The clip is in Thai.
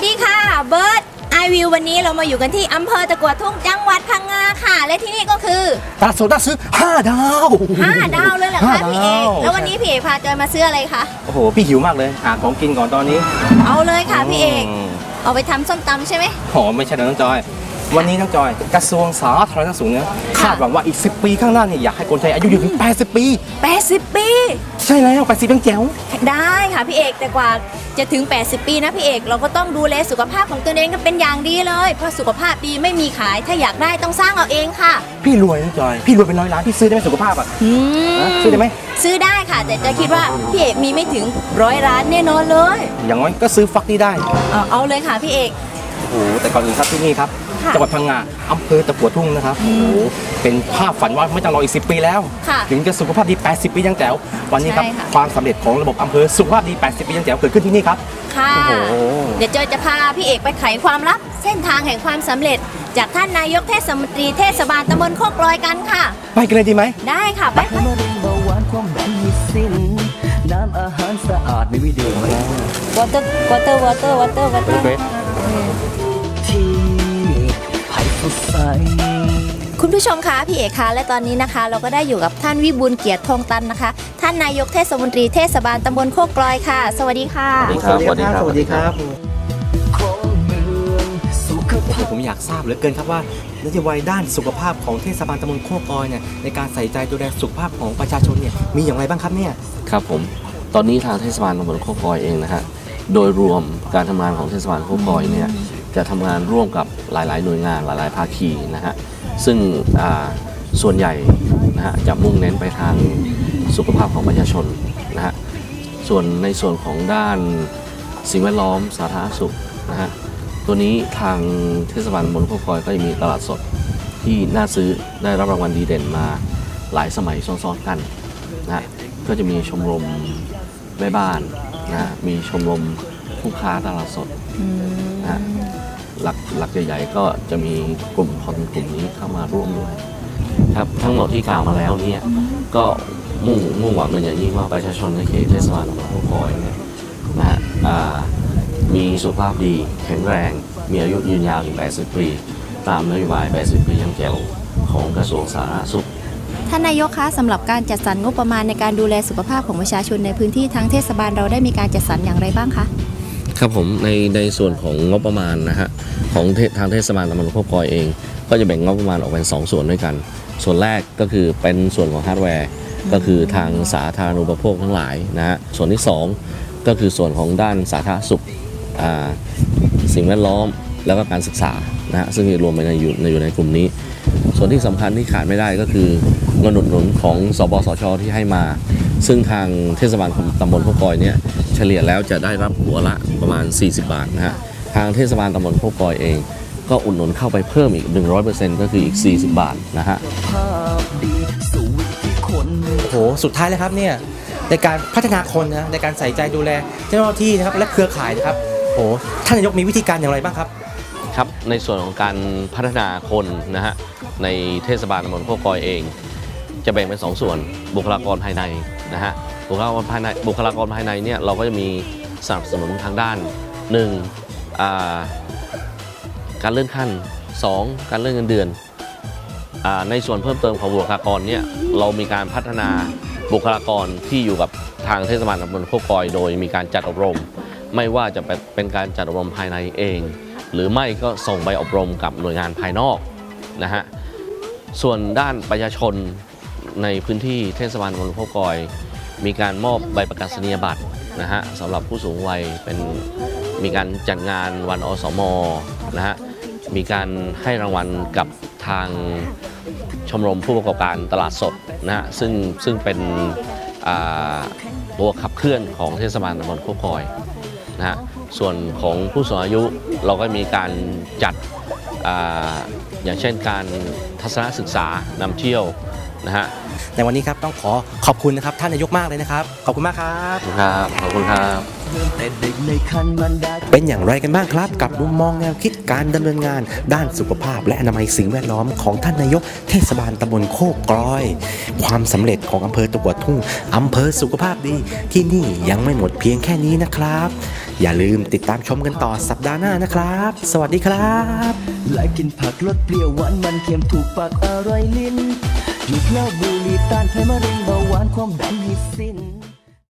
วันนี้เรามาอยู่กันที่อำเภอตะกัวทุ่งจังหวัดพังงาค่ะ และที่นี่ก็คือตลาดสดน่าซื้อ5ดาว5ดาวเลยเหรอห้าคะพี่เอกดาวแล้ววันนี้พี่เอกพาจอยมาซื้ออะไรคะโอ้โหพี่หิวมากเลยหาของกินก่อนตอนนี้ เอาเลยค่ะพี่เอกมเอาไปทำส้มตำใช่ไหมหอมไม่ใช่นะน้องจอย วันนี้น้องจอยกระทรวงสาธารณสุขเนี่ยคาดหวังว่าอีก 10 ปีข้างหน้าเนี่ยอยากให้คนไทยอายุยืนถึง 80 ปี 80 ปี ใช่แล้ว80เป็นแจ๋วได้ค่ะพี่เอกแต่กว่าจะถึง 80 ปีนะพี่เอกเราก็ต้องดูแลสุขภาพของตัวเองกันเป็นอย่างดีเลย เพราะสุขภาพดีไม่มีขายถ้าอยากได้ต้องสร้างเอาเองค่ะ พี่รวยน้องจอย พี่รวยเป็นร้อยล้านพี่ซื้อได้ไหมสุขภาพอะอืฮะมซื้อได้ไหมซื้อได้ค่ะ แต่จะคิดว่าพี่เอกมีไม่ถึงร้อยล้านแน่นอนเลย อย่างน้อยก็ซื้อฟักนี่ได้เอาเอาเลยค่ะพี่เอกโอ้โหแต่ก่อนอื่นครับที่นี่ครับค่ะ จังหวัดพังงาอำเภอตะกัวทุ่งนะครับโอ้โหเป็นภาพฝันว่าไม่ต้องรออีก 10 ปีแล้ว ค่ะถึงจะสุขภาพดี 80 ปียังแจ๋ววันนี้ครับ ใช่ค่ะ ความสำเร็จของระบบอำเภอสุขภาพดี 80 ปียังแจ๋วเกิดขึ้นที่นี่ครับ ค่ะ โอ้โห เดี๋ยวจอยจะพาพี่เอกไปไขความลับ เส้นทางแห่งความสำเร็จ จากท่านนายกเทศมนตรีเทศบาลตำบลโคกลอยกันค่ะ ไปกันเลยดีไหม ได้ค่ะไปไป มะเร็งเบาหวานความดันมีสิ้น น้ำอาหารสะอาดไม่มีดื่มแล้ววอเตอร์วอเต ดใส คุณผู้ชมคะพี่เอกคะและตอนนี้นะคะ เราก็ได้อยู่กับท่านวิบูลย์เกียรติทองตันนะคะ ท่านนายกเทศมนตรีเทศบาลตำบลโคกลอยค่ะ สวัสดีค่ะ สวัสดีครับสวัสดีครับของเมืองสุขภาพผมอยากทราบเหลือเกินครับว่านโยบายด้านสุขภาพของเทศบาลตำบลโคกอยเนี่ยในการใส่ใจดูแลสุขภาพของประชาชนเนี่ยมีอย่างไรบ้างครับเนี่ยครับผม ตอนนี้ทางเทศบาลตำบลโคกอยเองนะฮะ โดยรวมการทำงานของเทศบาลโคกอยเนี่ย จะทำงานร่วมกับหลาย ๆ หน่วยงานหลาย ๆ ภาคีนะฮะซึ่งส่วนใหญ่นะฮะจะมุ่งเน้นไปทางสุขภาพของประชาชนนะฮะส่วนในส่วนของด้านสิ่งแวดล้อมสาธารณสุขนะฮะตัวนี้ทางเทศบาลตำบลคอยก็จะมีตลาดสดที่น่าซื้อได้รับรางวัลดีเด่นมาหลายสมัยซ้อนๆกันนะฮะก็จะมีชมรมแม่บ้านนะฮะมีชมรมผู้ค้าตลาดสดนะฮะ หลักหลักใหญ่ๆก็จะมีกลุ่มคนกลุ่มนี้เข้ามาร่วมด้วยครับทั้งหมดที่กล่าวมาแล้วเนี่ยก็มุ่งมุ่งหวังเป็นอย่างยิ่งว่าประชาชนในเขตเทศบาลตำบลโคอยเนี่ยนะฮะมีสุขภาพดีแข็งแรง มีอายุยืนยาวถึง 80 ปี ตามนโยบาย 80 ปียังแจ๋วของกระทรวงสาธารณสุขท่านนายกคะสำหรับการจัดสรรงบประมาณในการดูแลสุขภาพของประชาชนในพื้นที่ทางเทศบาลเราได้มีการจัดสรรอย่างไรบ้างคะ ครับผมในในส่วนของงบประมาณนะฮะของทางเทศบาลตำบลโคกอยเอง ก็จะแบ่งงบประมาณออกเป็น 2 ส่วนด้วยกัน ส่วนแรกก็คือเป็นส่วนของฮาร์ดแวร์ก็คือทางสาธารณูปโภคทั้งหลายนะฮะส่วนที่ 2 ก็คือส่วนของด้านสาธารณสุขสิ่งแวดล้อมแล้วก็การศึกษานะฮะซึ่งรวมไปในอยู่ในอยู่ในกลุ่มนี้ ส่วนที่สำคัญที่ขาดไม่ได้ก็คือเงินหนุนของสปสชที่ให้มา ซึ่งทางเทศบาลตำบลพวกกอยเนี่ย เฉลี่ยแล้วจะได้รับหัวละประมาณ 40 บาทนะฮะทางเทศบาลตำบลพวกกอยเอง ก็อุดหนุนเข้าไปเพิ่มอีก 100%ก็คืออีก 40 บาทนะฮะภาพดีสู่วิถีคนโอ้โหสุดท้ายเลยครับเนี่ยในการพัฒนาคนนะในการใส่ใจดูแลเจ้าหน้าที่นะครับและเครือข่ายนะครับโอ้โหท่านนายกมีวิธีการอย่างไรบ้างครับครับ ในส่วนของการพัฒนาคนนะฮะในเทศบาลตำบลโคกกอยเอง จะแบ่งเป็น2ส่วนบุคลากรภายในนะฮะ บุคลากรภายในบุคลากรภายในเนี่ยเราก็จะมีสนับสนุนทางด้าน1อ่าการเลื่อนขั้น 2 การเลื่อนเงินเดือนอในส่วนเพิ่มเติมของบุคลากรเนี่ยเรามีการพัฒนาบุคลากรที่อยู่กับทางเทศบาลตำบลโคกกอย โดยมีการจัดอบรม ไม่ว่าจะเป็นการจัดอบรมภายในเอง หรือไม่ก็ส่งไปอบรมกับหน่วยงานภายนอกนะฮะส่วนด้านประชาชนในพื้นที่เทศบาลตำบลโคกกอย มีการมอบใบประกาศนียบัตรนะฮะสำหรับผู้สูงวัยเป็นมีการจัดงานวันอสมนะฮะมีการให้รางวัลกับทางชมรมผู้ประกอบการตลาดสดนะฮะซึ่งซึ่งเป็นตัวขับเคลื่อนของเทศบาลตำบลโคกอยนะฮะส่วนของผู้สูงอายุเราก็มีการจัดออย่างเช่นการทัศนศึกษานำเที่ยว นะฮะในวันนี้ครับต้องขอขอบคุณนะครับท่านนายกมากเลยนะครับ ขอบคุณมากครับขอบคุณครับขอบคุณครับแต่เด็กในคันมันดาเป็นอย่างไรกันบ้างครับ กับมุมมองแนวคิดการดำเนินงาน ด้านสุขภาพ และอนามัยสิ่งแวดล้อมของท่านนายกเทศบาลตำบลโคกกลอย ความสำเร็จของอำเภอตะกัวทุ่งอำเภอสุขภาพดี ที่นี่ยังไม่หมดเพียงแค่นี้นะครับ อย่าลืมติดตามชมกันต่อสัปดาห์หน้านะครับ สวัสดีครับและกินผักลดเปรี้ยวหวานมันเค็มถูกปากอร่อยลิ้น หยุดเล้าบุหรี่ต้านไขมันมะเร็งเบาหวานความดันให้สิ้น